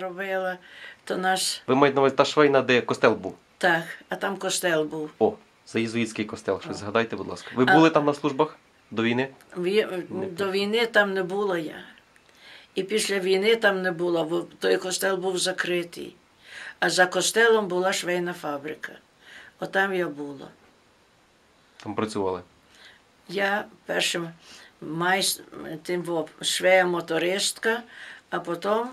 робила, то наш Ви маєте на увазі та швейна, де костел був? так, а там костел був. О, це єзуїтський костел. Щось згадайте, будь ласка. Ви А- були там на службах до війни? Ві- До війни там не була я. І після війни там не було, бо той костел був закритий. А за костелом була швейна фабрика. Отам я була. Там працювали. Я першим майст... тим во, швея-мотористка, а потім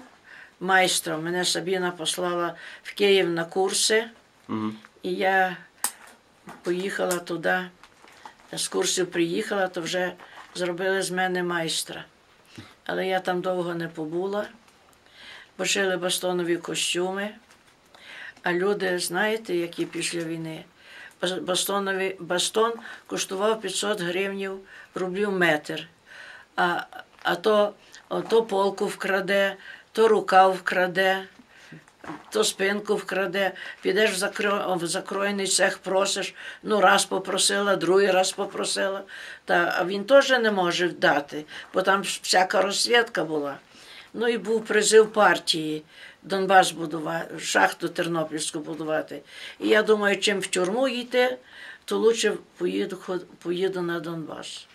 майстром. Мене Сабіна послала в Київ на курси, Угу. і я поїхала туди. З курсів приїхала, то вже зробили з мене майстра. Але я там довго не побула. Пошили бастонові костюми. А люди, знаєте, які після війни? Бастонові, бастон коштував 500 гривнів рублів метр. А, а то, о, то полку вкраде, то рукав вкраде, то спинку вкраде. Підеш в, закро... в закройний цех, просиш, ну раз попросила, другий раз попросила. Та, а він теж не може дати, бо там всяка розсвідка була. Ну і був призив партії Донбас будувати, шахту Тернопільську будувати. І я думаю, чим в тюрму йти, то лучше поїду, поїду на Донбас.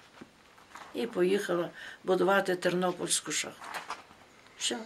І поїхала будувати Тернопільську шахту. Все.